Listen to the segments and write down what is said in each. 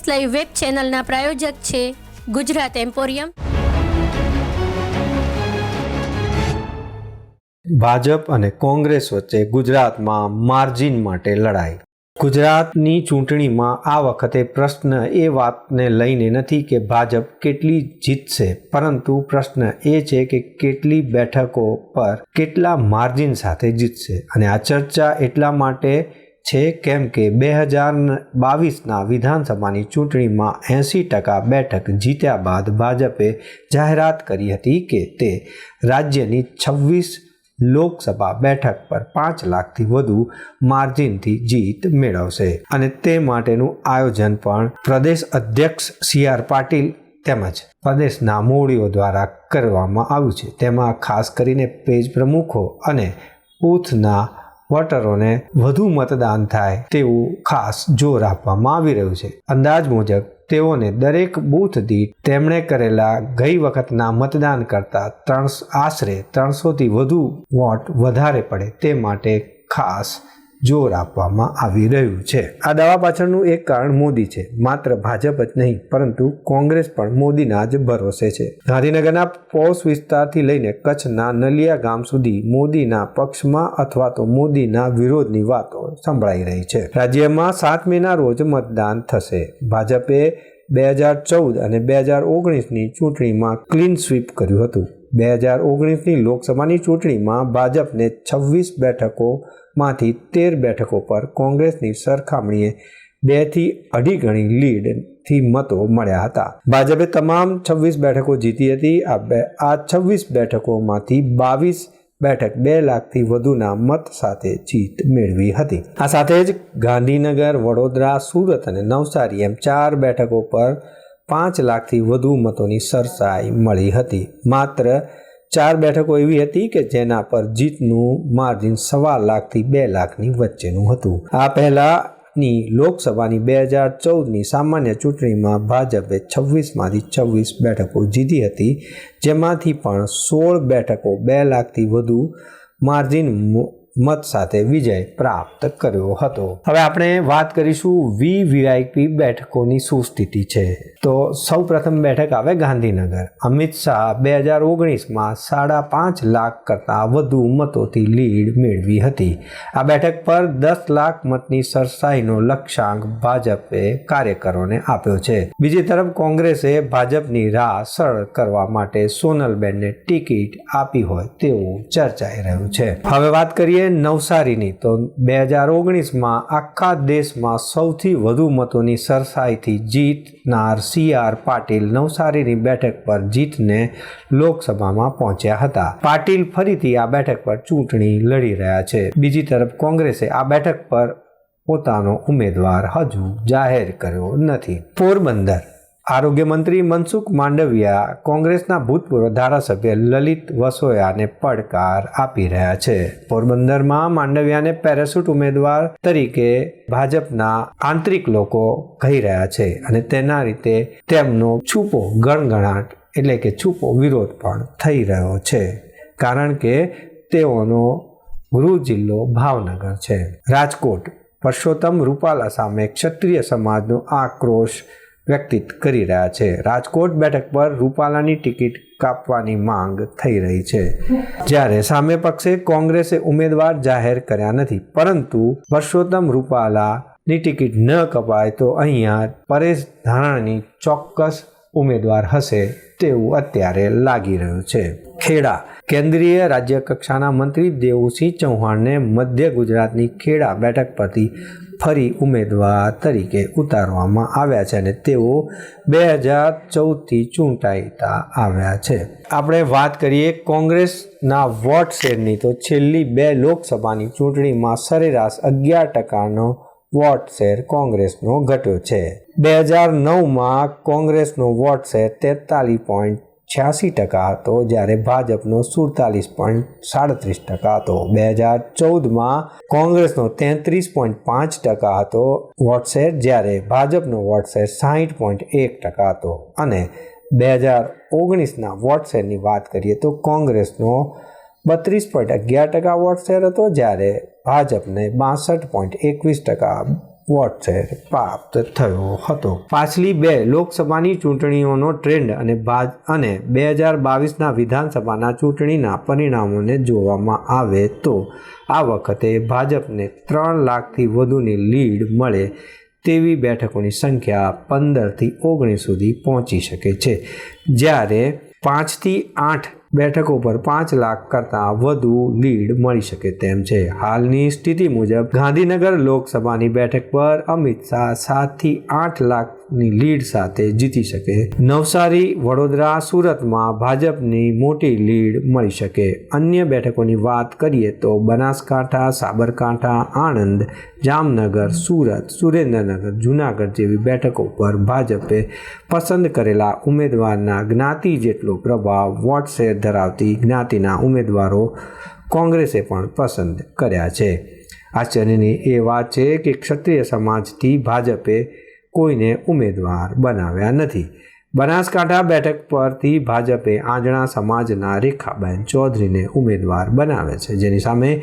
S live web ચેનલના પ્રાયોજક છે Gujarat emporium. Bhajap અને કોંગ્રેસ વચ્ચે ગુજરાતમાં માર્જિન માટે લડાઈ. ગુજરાતની ચૂંટણીમાં આ વખતે પ્રશ્ન એ વાતને લઈને નથી કે ભાજપ કેટલી જીતશે, પરંતુ પ્રશ્ન એ છે કે કેટલી બેઠકો પર કેટલા માર્જિન સાથે જીતશે. અને આ ચર્ચા એટલા માટે છે કેમ કે બે હજાર બાવીસના વિધાનસભાની ચૂંટણીમાં એંસી ટકા બેઠક જીત્યા બાદ ભાજપે જાહેરાત કરી હતી કે તે રાજ્યની છવ્વીસ લોકસભા બેઠક પર પાંચ લાખથી વધુ માર્જિનથી જીત મેળવશે. અને તે માટેનું આયોજન પણ પ્રદેશ અધ્યક્ષ સી આર પાટીલ તેમજ પ્રદેશના મોડીઓ દ્વારા કરવામાં આવ્યું છે. તેમાં ખાસ કરીને પેજ પ્રમુખો અને બૂથના વોટરોને વધુ મતદાન થાય તેવું ખાસ જોર આપવામાં આવી રહ્યું છે. અંદાજ મુજબ, તેઓને દરેક બૂથ દીઠ તેમણે કરેલા ગઈ વખતના મતદાન કરતાં ત્રણ આશરે ત્રણસોથી વધુ વોટ વધારે પડે તે માટે ખાસ જોર આપવામાં આવી રહ્યું છે. આ દવા પાછળનું એક કારણ મોદી છે. માત્ર ભાજપ જ નહીં, પરંતુ કોંગ્રેસ પણ મોદીના જ ભરોસે છે. ગાંધીનગરના પોશ વિસ્તારથી લઈને કચ્છના નલિયા ગામ સુધી મોદીના પક્ષમાં અથવા તો મોદીના વિરોધની વાતો સંભળાઈ રહી છે. રાજ્યમાં સાત મેના રોજ મતદાન થશે. ભાજપે બે હજાર ચૌદ અને બે હજાર ઓગણીસની ચૂંટણીમાં ક્લીન સ્વીપ કર્યું હતું. બે હજાર ઓગણીસની લોકસભાની ચૂંટણીમાં ભાજપને છવ્વીસ બેઠકોમાંથી તેર બેઠકો પર કોંગ્રેસની સરખામણીએ બેથી અઢી ગણી લીડથી મતો મળ્યા હતા. ભાજપે તમામ છવ્વીસ બેઠકો જીતી હતી. આ બે, આ છવ્વીસ બેઠકોમાંથી બાવીસ બેઠક બે લાખથી વધુના મત સાથે જીત મેળવી હતી. આ સાથે જ ગાંધીનગર, વડોદરા, સુરત અને નવસારી એમ ચાર બેઠકો પર પાંચ લાખથી વધુ મતોની સરસાઈ મળી હતી. માત્ર ચાર બેઠકો એવી હતી કે જેના પર જીતનું માર્જિન સવા લાખથી બે લાખની વચ્ચેનું હતું. આ પહેલાની લોકસભાની બે હજાર ચૌદની સામાન્ય ચૂંટણીમાં ભાજપે છવ્વીસમાંથી છવ્વીસ બેઠકો જીતી હતી, જેમાંથી પણ સોળ બેઠકો બે લાખથી વધુ માર્જિન મત સાથે વિજય પ્રાપ્ત કર્યો હતો. હવે આપણે વાત કરીશું વી વીઆઈપી બેઠકોની શું સ્થિતિ છે. તો સૌ પ્રથમ બેઠક આવે ગાંધીનગર. અમિત શાહ બે હજાર ઓગણીસમાં સાડા પાંચ લાખ કરતાં વધુ મતોથી લીડ મેળવી હતી. આ બેઠક પર દસ લાખ મતની સરસાઈનો લક્ષ્યાંક ભાજપે કાર્યકરોને આપ્યો છે. બીજી તરફ કોંગ્રેસે ભાજપની રાહ સરળ કરવા માટે સોનલબેનને ટિકિટ આપી હોય તેવું ચર્ચાઈ રહ્યું છે. હવે વાત કરીએ નવસારીની તો બે હજાર ઓગણીસમાં આખા દેશમાં સૌથી વધુ મતોની સરસાઈથી જીતનાર સી આર પાટીલ નવસારીની બેઠક પર જીતને લોકસભામાં પહોંચ્યા હતા. પાટીલ ફરીથી આ બેઠક પર ચૂંટણી લડી રહ્યા છે. બીજી તરફ કોંગ્રેસે આ બેઠક પર પોતાનો ઉમેદવાર હજુ જાહેર કર્યો નથી. પોરબંદર આરોગ્ય મંત્રી મનસુખ માંડવિયા કોંગ્રેસના ભૂતપૂર્વ ધારાસભ્ય લલિત વસોયાને પડકાર આપી રહ્યા છે. પોરબંદરમાં માંડવિયાને પેરાસૂટ ઉમેદવાર તરીકે ભાજપના આંતરિક લોકો કહી રહ્યા છે અને તેના રીતે તેમનો છૂપો ગણગણાટ એટલે કે છૂપો વિરોધ પણ થઈ રહ્યો છે. કારણ કે તેઓનો ગૃહ જિલ્લો ભાવનગર છે. રાજકોટ, પરસોત્તમ રૂપાલા સામે ક્ષત્રિય સમાજનો આક્રોશ વ્યક્તિત કરી રહ્યા છે. રાજકોટ બેઠક પર રૂપાલાની ટિકિટ કાપવાની માંગ થઈ રહી છે. જ્યારે સામે પક્ષે કોંગ્રેસે ઉમેદવાર જાહેર કર્યા નથી, પરંતુ પરસોત્તમ રૂપાલાની ટિકિટ ન કપાય તો અહીંયા પરેશ ધાનાણી ચોક્કસ ઉમેદવાર હશે તેવું અત્યારે લાગી રહ્યું છે. ખેડા કેન્દ્રીય રાજ્ય કક્ષાના મંત્રી દેવુસિંહ ચૌહાણને મધ્ય ગુજરાતની ખેડા બેઠક પરથી ફરી ઉમેદવાર તરીકે ઉતારવામાં આવ્યા છે અને તેઓ બે હજાર ચૌદથી ચૂંટાઈતા આવ્યા છે. આપણે વાત કરીએ કોંગ્રેસના વોટ શેરની. તો છેલ્લી બે લોકસભાની ચૂંટણીમાં સરેરાશ અગિયાર ટકાનો વોટ શેર કોંગ્રેસનો ઘટ્યો છે. બે હજાર નવમાં કોંગ્રેસનો વોટ શેર તેતાલીસ પોઈન્ટ છ્યાસી ટકા હતો, જ્યારે ભાજપનો સુડતાલીસ પોઈન્ટ સાડત્રીસ ટકા હતો. બે હજાર ચૌદમાં કોંગ્રેસનો તેત્રીસ પોઈન્ટ પાંચ ટકા હતો વોટશેર જ્યારે ભાજપનો વોટશેર સાહીઠ પોઈન્ટ એક ટકા હતો. અને બે હજાર ઓગણીસના વોટશેરની વાત કરીએ તો કોંગ્રેસનો બત્રીસ પોઈન્ટ અગિયાર ટકા વોટશેર હતો, જ્યારે ભાજપને બાસઠ પોઈન્ટ એકવીસ ટકા વોટ શેર પ્રાપ્ત થયો હતો. પાછલી બે લોકસભાની ચૂંટણીઓનો ટ્રેન્ડ અને ભાજ અને બે હજાર બાવીસના વિધાનસભાના ચૂંટણીના પરિણામોને જોવામાં આવે તો આ વખતે ભાજપને ત્રણ લાખથી વધુની લીડ મળે તેવી બેઠકોની સંખ્યા પંદરથી ઓગણીસ સુધી પહોંચી શકે છે. જ્યારે પાંચથી આઠ બેઠકો પર પાંચ લાખ કરતાં વધુ લીડ મળી શકે તેમ છે. હાલની સ્થિતિ મુજબ ગાંધીનગર લોકસભાની બેઠક પર અમિત શાહ સાતથી આઠ લાખની લીડ સાથે જીતી શકે. નવસારી, વડોદરા, સુરતમાં ભાજપની મોટી લીડ મળી શકે. અન્ય બેઠકોની વાત કરીએ તો બનાસકાંઠા, સાબરકાંઠા, આણંદ, જામનગર, સુરત, સુરેન્દ્રનગર, જૂનાગઢ જેવી બેઠકો પર ભાજપે પસંદ કરેલા ઉમેદવારના જ્ઞાતિ જેટલો પ્રભાવ વોટશેર ધરાવતી જ્ઞાતિના ઉમેદવારો કોંગ્રેસે પણ પસંદ કર્યા છે. આશ્ચર્યની એ વાત છે કે ક્ષત્રિય સમાજથી ભાજપે કોઈને ઉમેદવાર બનાવ્યા નથી. બનાસકાંઠા બેઠક પરથી ભાજપે આંજણા સમાજના રેખાબેન ચૌધરીને ઉમેદવાર બનાવ્યા છે. જેની સામે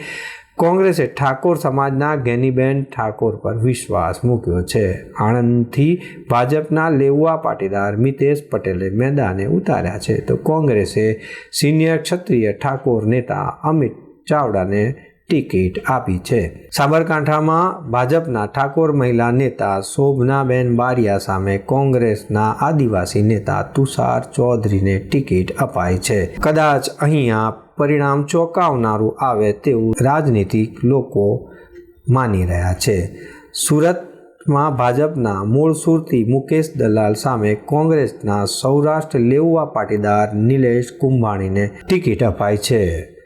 કોંગ્રેસે ઠાકોર સમાજના ગેનીબેન ઠાકોર પર વિશ્વાસ મૂક્યો છે. આણંદથી ભાજપના લેઉવા પાટીદાર મિતેશ પટેલે મેદાને ઉતાર્યા છે. તો કોંગ્રેસે સિનિયર ક્ષત્રિય ઠાકોર નેતા અમિત ચાવડાને ટિકિટ આપી છે. સાબરકાંઠામાં ભાજપના ઠાકોર મહિલા નેતા શોભનાબેન બારિયા સામે કોંગ્રેસના આદિવાસી નેતા તુષાર ચૌધરીને ટિકિટ અપાઈ છે. કદાચ અહીંયા પરિણામ ચોંકાવનારું આવે તેવું રાજનીતિક લોકો માની રહ્યા છે. સુરતમાં ભાજપના મૂળ સુરતી મુકેશ દલાલ સામે કોંગ્રેસના સૌરાષ્ટ્ર લેઉવા પાટીદાર નિલેશ કુંભાણીને ટિકિટ અપાઈ છે.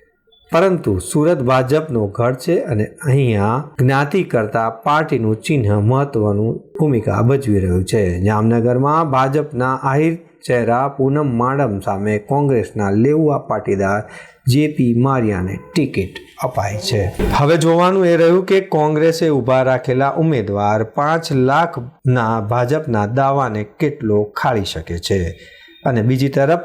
પરંતુ સુરત ભાજપનો ગઢ છે અને અહીંયા જ્ઞાતિ કરતા પાર્ટીનું ચિહ્ન મહત્વનું ભૂમિકા ભજવી રહ્યું છે. જામનગરમાં ભાજપના આહિર ચહેરા પૂનમ માડમ સામે કોંગ્રેસના લેઉવા પાટીદાર જેપી મારિયાને ટિકિટ અપાઈ છે. હવે જોવાનું એ રહ્યું કે કોંગ્રેસે ઊભા રાખેલા ઉમેદવાર પાંચ લાખના ભાજપના દાવાને કેટલો ખાળી શકે છે. અને બીજી તરફ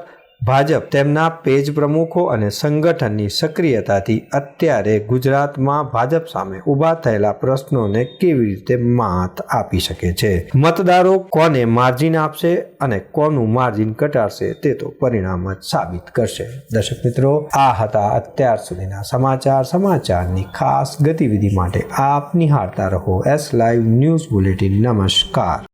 ભાજપ તેમના પેજ પ્રમુખો અને સંગઠનની સક્રિયતાથી અત્યારે ગુજરાતમાં ભાજપ સામે ઊભા થયેલા પ્રશ્નોને કેવી રીતે માત આપી શકે છે? મતદારો કોને માર્જિન આપશે અને કોનું માર્જિન ઘટાડશે તે તો પરિણામ જ સાબિત કરશે. દર્શક મિત્રો, આ હતા અત્યાર સુધીના સમાચાર. સમાચારની ખાસ ગતિવિધિ માટે આપ નિહાળતા રહો. એસ લાઈવ ન્યૂઝ બુલેટિન નમસ્કાર.